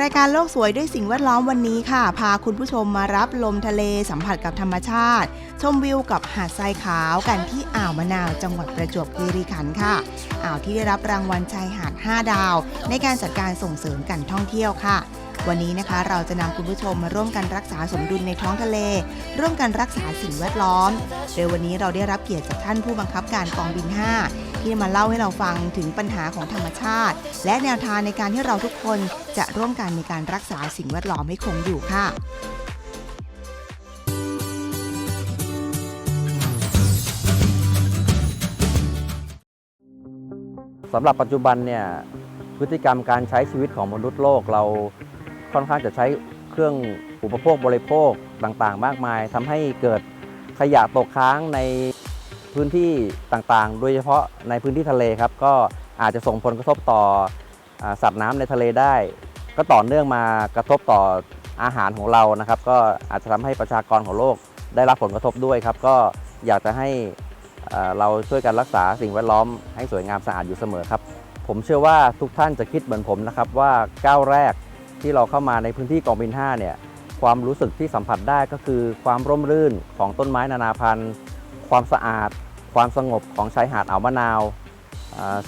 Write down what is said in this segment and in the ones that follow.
รายการโลกสวยด้วยสิ่งแวดล้อมวันนี้ค่ะ พาคุณผู้ชมมารับลมทะเลสัมผัสกับธรรมชาติ ชมวิวกับหาดทรายขาวกันที่อ่าวมะนาวจังหวัดประจวบคีรีขันธ์ค่ะ อ่าวที่ได้รับรางวัลชายหาด 5 ดาว ในการจัดการส่งเสริมการท่องเที่ยวค่ะ วันนี้นะคะเราจะนำคุณผู้ชมมาร่วมกันรักษาสมดุลในท้องทะเล ร่วมกันรักษาสิ่งแวดล้อม โดยวันนี้เราได้รับเกียรติจากท่านผู้บังคับการกองบิน 5 ที่มาเล่าให้เราฟังถึงปัญหาของธรรมชาติ และแนวทางในการที่เราทุกคนจะร่วมกันในการรักษาสิ่งแวดล้อมให้คงอยู่ค่ะสำหรับปัจจุบันเนี่ยพฤติกรรมการใช้ชีวิตของมนุษย์โลกเราค่อนข้างจะใช้เครื่องอุปโภคบริโภคต่างๆ มากมายทำให้เกิดขยะตกค้างใน พื้นที่ต่างๆ โดยเฉพาะในพื้นที่ทะเลครับ ก็อาจจะส่งผลกระทบต่ออสัตว์น้ำในทะเลได้ ก็ต่อเนื่องมากระทบต่ออาหารของเรานะครับ ก็อาจจะทำให้ประชากรของโลกได้รับผลกระทบด้วยครับ ก็อยากจะให้เอ่อเราช่วยกันรักษาสิ่งแวดล้อมให้สวยงามสะอาดอยู่เสมอครับ ผมเชื่อว่าทุกท่านจะคิดเหมือนผมนะครับว่าก้าวแรกที่เราเข้ามาในพื้นที่กองบิน 5 เนี่ยความรู้สึกที่สัมผัสได้ก็คือความร่มรื่นของต้นไม้นานาพันธุ์ ความสะอาด ความสงบของชายหาดอ่าวมะนาว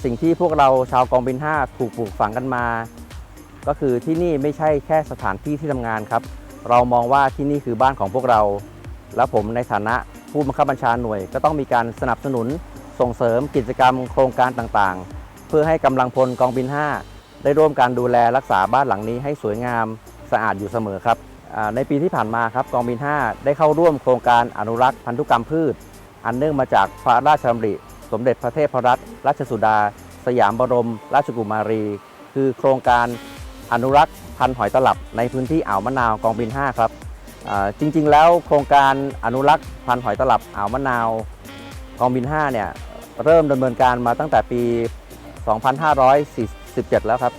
สิ่งที่พวกเราชาวกองบิน 5 ถูกปลูกฝังกันมา ก็คือที่นี่ไม่ใช่แค่สถานที่ที่ทำงานครับ เรามองว่าที่นี่คือบ้านของพวกเรา และผมในฐานะผู้บังคับบัญชาหน่วย ก็ต้องมีการสนับสนุนส่งเสริมกิจกรรมโครงการต่างๆ เพื่อให้กำลังพลกองบิน 5 ได้ร่วมการดูแลรักษาบ้านหลังนี้ให้สวยงามสะอาดอยู่เสมอครับในปีที่ผ่านมาครับกองบิน 5 ได้เข้าร่วมโครงการอนุรักษ์พันธุกรรมพืช อันเนื่องมาจากพระราชดำริ สมเด็จพระเทพรัตนราชสุดา สยามบรม ราชกุมารี คือโครงการอนุรักษ์พันธุ์หอยตลับในพื้นที่อ่าวมะนาวกองบิน 5 ครับจริงๆ แล้วโครงการอนุรักษ์พันธุ์หอยตลับอ่าวมะนาวกองบิน 5 เนี่ยเริ่มดำเนินการมาตั้งแต่ปี 2547 แล้วครับ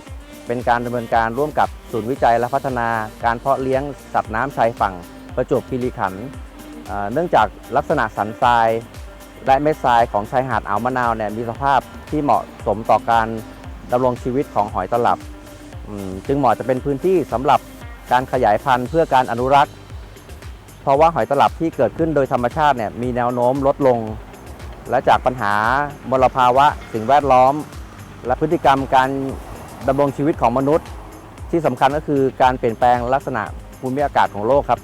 เป็นการดำเนินการร่วมกับศูนย์วิจัยและพัฒนาการเพาะเลี้ยงสัตว์น้ำชายฝั่งประจวบคีรีขันธ์ เนื่องจากลักษณะสันทรายและเม็ดทรายของชายหาดอ่าวมะนาวเนี่ยมีสภาพที่เหมาะสมต่อการดำรงชีวิตของหอยตลับ จึงเหมาะจะเป็นพื้นที่สำหรับการขยายพันธุ์เพื่อการอนุรักษ์ เพราะว่าหอยตลับที่เกิดขึ้นโดยธรรมชาติเนี่ยมีแนวโน้มลดลง และจากปัญหามลภาวะสิ่งแวดล้อม และพฤติกรรมการดำรงชีวิตของมนุษย์ ที่สำคัญก็คือการเปลี่ยนแปลงลักษณะภูมิอากาศของโลกครับ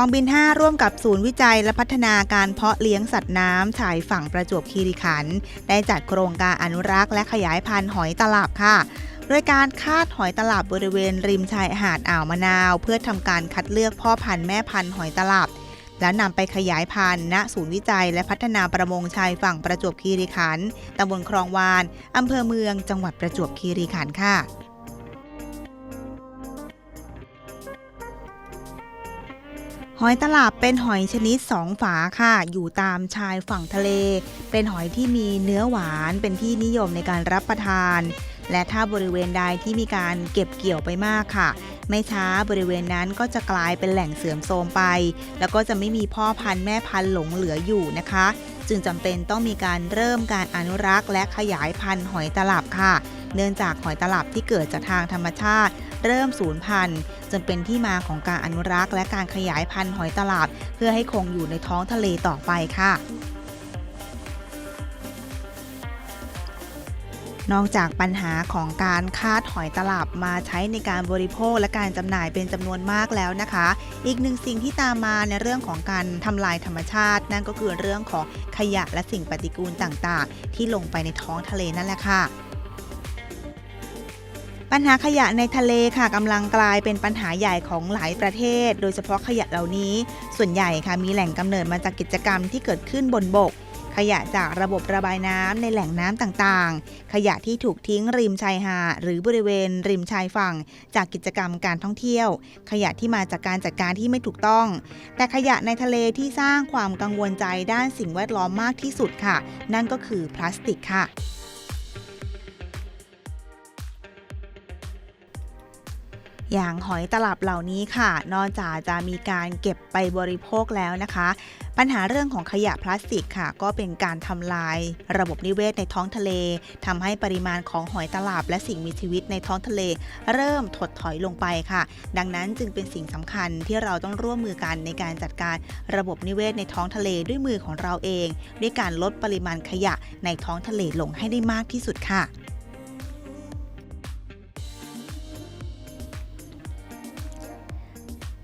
องบิน 5 ร่วมกับศูนย์วิจัยและพัฒนาการเพาะเลี้ยงสัตว์น้ำชายฝั่งประจวบคีรีขันธ์ได้จัดโครงการอนุรักษ์และขยายพันธุ์หอยตลับค่ะโดยการคาดหอยตลับบริเวณริมชายหาดอ่าวมะนาว เพื่อทำการคัดเลือกพ่อพันธุ์แม่พันธุ์หอยตลับ แล้วนำไปขยายพันธุ์ณศูนย์วิจัยและพัฒนาประมงชายฝั่งประจวบคีรีขันธ์ตำบลคลองวานอำเภอเมืองจังหวัดประจวบคีรีขันธ์ค่ะ หอยตลับเป็นหอยชนิดสองฝาค่ะ อยู่ตามชายฝั่งทะเล เป็นหอยที่มีเนื้อหวานเป็นที่นิยมในการรับประทาน และถ้าบริเวณใดที่มีการเก็บเกี่ยวไปมากค่ะ ไม่ช้าบริเวณนั้นก็จะกลายเป็นแหล่งเสื่อมโทรมไป แล้วก็จะไม่มีพ่อพันธุ์แม่พันธุ์หลงเหลืออยู่นะคะ จึงจำเป็นต้องมีการเริ่มการอนุรักษ์ และขยายพันธุ์หอยตลับค่ะ เนื่องจากหอยตลับที่เกิดจากทางธรรมชาติ เริ่มสูญพันธุ์จนเป็นที่มาของการอนุรักษ์และการขยายพันธุ์หอยตลับ เพื่อให้คงอยู่ในท้องทะเลต่อไปค่ะนอกจากปัญหาของการคาดหอยตลับมาใช้ในการบริโภคและการจำหน่ายเป็นจำนวนมากแล้วนะคะ อีกหนึ่งสิ่งที่ตามมาในเรื่องของการทำลายธรรมชาติ นั่นก็คือเรื่องของขยะและสิ่งปฏิกูลต่างๆ ที่ลงไปในท้องทะเลนั่นแหละค่ะ ปัญหาขยะในทะเลค่ะกำลังกลายเป็นปัญหาใหญ่ของหลายประเทศ โดยเฉพาะขยะเหล่านี้ ส่วนใหญ่ค่ะมีแหล่งกำเนิดมาจากกิจกรรมที่เกิดขึ้นบนบก ขยะจากระบบระบายน้ำในแหล่งน้ำต่างๆ ขยะที่ถูกทิ้งริมชายหาดหรือบริเวณริมชายฝั่ง จากกิจกรรมการท่องเที่ยว ขยะที่มาจากการจัดการที่ไม่ถูกต้อง แต่ขยะในทะเลที่สร้างความกังวลใจด้านสิ่งแวดล้อมมากที่สุดค่ะ นั่นก็คือพลาสติกค่ะ อย่างหอยตลับเหล่านี้ค่ะ นอกจากจะมีการเก็บไปบริโภคแล้วนะคะ ปัญหาเรื่องของขยะพลาสติกค่ะ ก็เป็นการทำลายระบบนิเวศในท้องทะเลทำให้ปริมาณของหอยตลับและสิ่งมีชีวิตในท้องทะเล เริ่มถดถอยลงไปค่ะ ดังนั้นจึงเป็นสิ่งสำคัญที่เราต้องร่วมมือกันในการจัดการระบบนิเวศในท้องทะเลด้วยมือของเราเอง ด้วยการลดปริมาณขยะในท้องทะเลลงให้ได้มากที่สุดค่ะ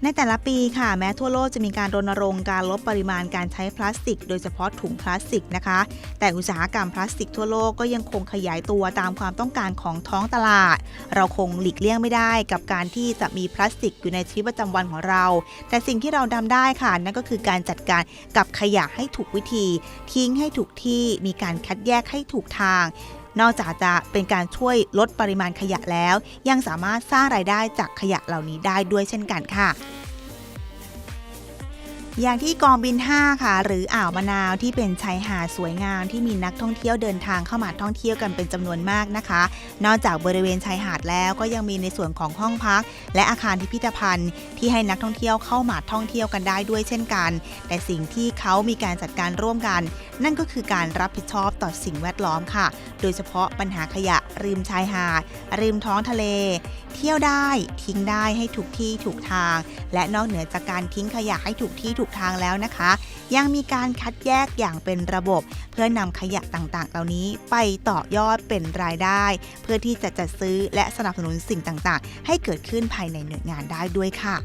ในแต่ละปีค่ะ แม้ทั่วโลกจะมีการรณรงค์การลดปริมาณการใช้พลาสติก โดยเฉพาะถุงพลาสติกนะคะ แต่อุตสาหกรรมพลาสติกทั่วโลกก็ยังคงขยายตัวตามความต้องการของท้องตลาด เราคงหลีกเลี่ยงไม่ได้กับการที่จะมีพลาสติกอยู่ในชีวิตประจำวันของเรา แต่สิ่งที่เราทำได้ค่ะนั่นก็คือการจัดการกับขยะให้ถูกวิธี ทิ้งให้ถูกที่มีการคัดแยกให้ถูกทาง นอกจากจะเป็นการช่วยลดปริมาณขยะแล้ว ยังสามารถสร้างรายได้จากขยะเหล่านี้ได้ด้วยเช่นกันค่ะอย่างที่กองบิน 5 ค่ะ หรืออ่าวมะนาวที่เป็นชายหาดสวยงามที่มีนักท่องเที่ยวเดินทางเข้ามาท่องเที่ยวกันเป็นจำนวนมากนะคะ นอกจากบริเวณชายหาดแล้วก็ยังมีในส่วนของห้องพัก และอาคารพิพิธภัณฑ์ ที่ให้นักท่องเที่ยวเข้ามาท่องเที่ยวกันได้ด้วยเช่นกัน แต่สิ่งที่เขามีการจัดการร่วมกัน นั่นก็คือการรับผิดชอบต่อสิ่งแวดล้อมค่ะ โดยเฉพาะปัญหาขยะริมชายหาด ริมท้องทะเล เที่ยวได้ทิ้งได้ให้ถูกที่ถูกทาง และนอกเหนือจากการทิ้งขยะให้ถูกที่ถูกทางแล้วนะคะ ยังมีการคัดแยกอย่างเป็นระบบ เพื่อนำขยะต่างๆ เหล่านี้ไปต่อยอดเป็นรายได้ เพื่อที่จะจัดซื้อและสนับสนุนสิ่งต่างๆ ให้เกิดขึ้นภายในหน่วยงานได้ด้วยค่ะ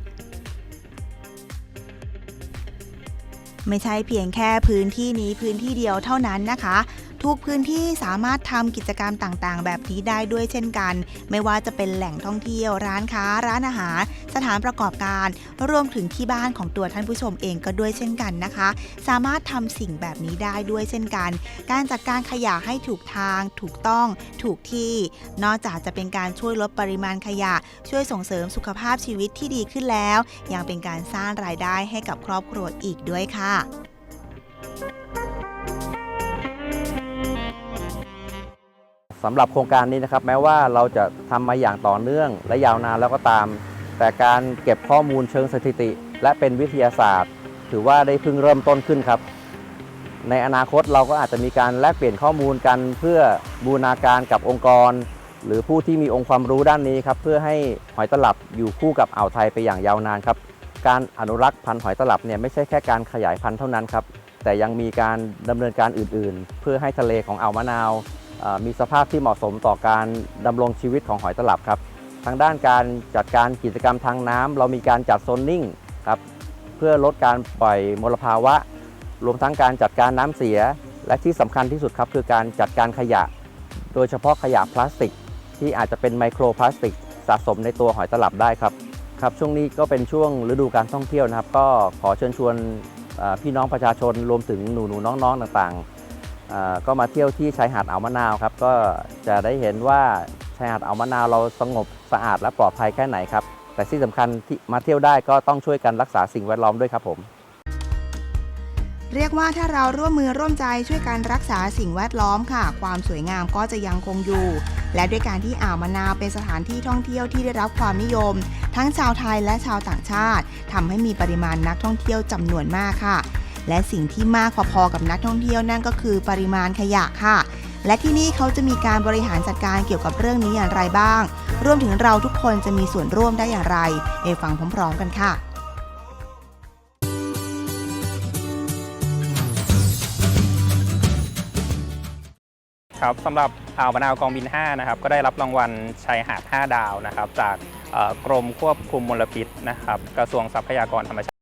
ไม่ใช่เพียงแค่พื้นที่นี้พื้นที่เดียวเท่านั้นนะคะ ทุกพื้นที่สามารถทำกิจกรรมต่างๆ แบบนี้ได้ด้วยเช่นกัน ไม่ว่าจะเป็นแหล่งท่องเที่ยว ร้านค้า ร้านอาหาร สถานประกอบการ รวมถึงที่บ้านของตัวท่านผู้ชมเองก็ด้วยเช่นกันนะคะ สามารถทำสิ่งแบบนี้ได้ด้วยเช่นกัน การจัดการขยะให้ถูกทาง ถูกต้อง ถูกที่ นอกจากจะเป็นการช่วยลดปริมาณขยะ ช่วยส่งเสริมสุขภาพชีวิตที่ดีขึ้นแล้ว ยังเป็นการสร้างรายได้ให้กับครอบครัวอีกด้วยค่ะ สำหรับโครงการนี้นะครับ แม้ว่าเราจะทำมาอย่างต่อเนื่องและยาวนานแล้วก็ตาม แต่การเก็บข้อมูลเชิงสถิติ และเป็นวิทยาศาสตร์ ถือว่าได้เพิ่งเริ่มต้นขึ้นครับ ในอนาคตเราก็อาจจะมีการแลกเปลี่ยนข้อมูลกันเพื่อบูรณาการกับองค์กร หรือผู้ที่มีองค์ความรู้ด้านนี้ครับเพื่อให้หอยตลับอยู่คู่กับอ่าวไทยไปอย่างยาวนานครับการอนุรักษ์พันธุ์หอยตลับเนี่ยไม่ใช่แค่การขยายพันธุ์เท่านั้นครับแต่ยังมีการดำเนินการอื่น ๆ เพื่อให้ทะเลของอ่าวมะนาว มีสภาพที่เหมาะสมต่อการดำรงชีวิตของหอยตลับครับ ทางด้านการจัดการกิจกรรมทางน้ำเรามีการจัดโซนนิ่งครับเพื่อลดการปล่อยมลภาวะ รวมทั้งการจัดการน้ำเสีย และที่สำคัญที่สุดครับคือการจัดการขยะ โดยเฉพาะขยะพลาสติก ที่อาจจะเป็นไมโครพลาสติก สะสมในตัวหอยตลับได้ครับครับช่วงนี้ก็เป็นช่วงฤดูการท่องเที่ยวนะครับ ก็ขอเชิญชวนพี่น้องประชาชนรวมถึงหนูหนูๆน้องๆต่างๆ ก็มาเที่ยวที่ชายหาดอ่าวมะนาวครับก็จะได้เห็นว่าชายหาดอ่าวมะนาวเราสงบสะอาดและปลอดภัยแค่ไหนครับแต่ที่สำคัญที่มาเที่ยวได้ก็ต้องช่วยกันรักษาสิ่งแวดล้อมด้วยครับผม เรียกว่าถ้าเราร่วมมือร่วมใจช่วยกันรักษาสิ่งแวดล้อมค่ะ ความสวยงามก็จะยังคงอยู่ และด้วยการที่อ่าวมะนาวเป็นสถานที่ท่องเที่ยวที่ได้รับความนิยม ทั้งชาวไทยและชาวต่างชาติทำให้มีปริมาณนักท่องเที่ยวจำนวนมากค่ะ และสิ่งที่มากพอๆกับนักท่องเที่ยวนั่นก็คือปริมาณขยะค่ะ และที่นี่เขาจะมีการบริหารจัดการเกี่ยวกับเรื่องนี้อย่างไรบ้าง รวมถึงเราทุกคนจะมีส่วนร่วมได้อย่างไรไปฟังพร้อมๆ กันค่ะครับสำหรับอ่าวมะนาวกองบิน 5 นะครับ ก็ได้รับรางวัลชายหาด 5 ดาวนะครับ จากกรมควบคุมมลพิษนะครับ กระทรวงทรัพยากรธรรมชาติ